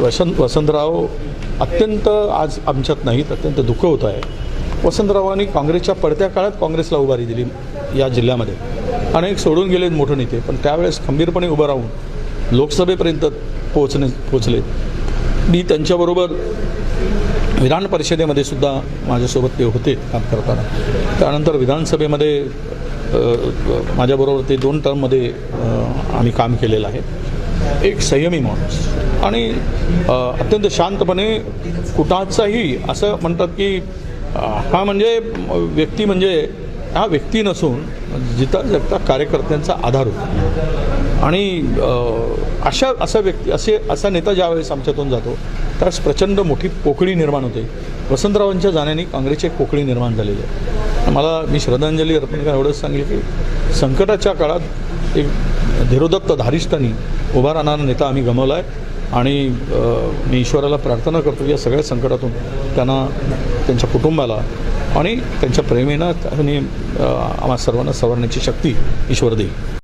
वसंत वसंतराव अत्यंत आज आमच्यात नाहीत अत्यंत दुःख होत आहे. वसंतरावांनी काँग्रेसच्या पडत्या काळात काँग्रेसला उभारी दिली या जिल्ह्यामध्ये. अनेक सोडून गेले मोठे नेते पण त्यावेळेस खंबीरपणे उभं राहून लोकसभेपर्यंत पोहोचणे पोचले मी त्यांच्याबरोबर विधान परिषदेमध्ये सुद्धा माझ्यासोबत ते होते काम करताना. त्यानंतर विधानसभेमध्ये माझ्याबरोबर ते दोन टर्ममध्ये आम्ही काम केलेलं आहे. एक संयमी माणूस. आणि अत्यंत शांतपणे कुठाचाही असं म्हणतात की हा म्हणजे व्यक्ती म्हणजे हा व्यक्ती नसून जिता जगता कार्यकर्त्यांचा आधार होतो. आणि अशा असा व्यक्ती असे असा नेता ज्यावेळेस आमच्यातून जातो त्यावेळेस प्रचंड मोठी पोकळी निर्माण होते. वसंतरावांच्या जाण्याने काँग्रेसची एक पोकळी निर्माण झालेली आहे. मला मी श्रद्धांजली अर्पणकर एवढंच सांगेल की संकटाच्या काळात एक धीरोदत्त धारिष्ठानी उभा राहणारा नेता आम्ही गमावला आहे. आणि मी ईश्वराला प्रार्थना करतो या सगळ्या संकटातून त्यांना त्यांच्या कुटुंबाला आणि त्यांच्या प्रेमेनं त्यांनी आम्हा सर्वांना सवरण्याची शक्ती ईश्वर देईल.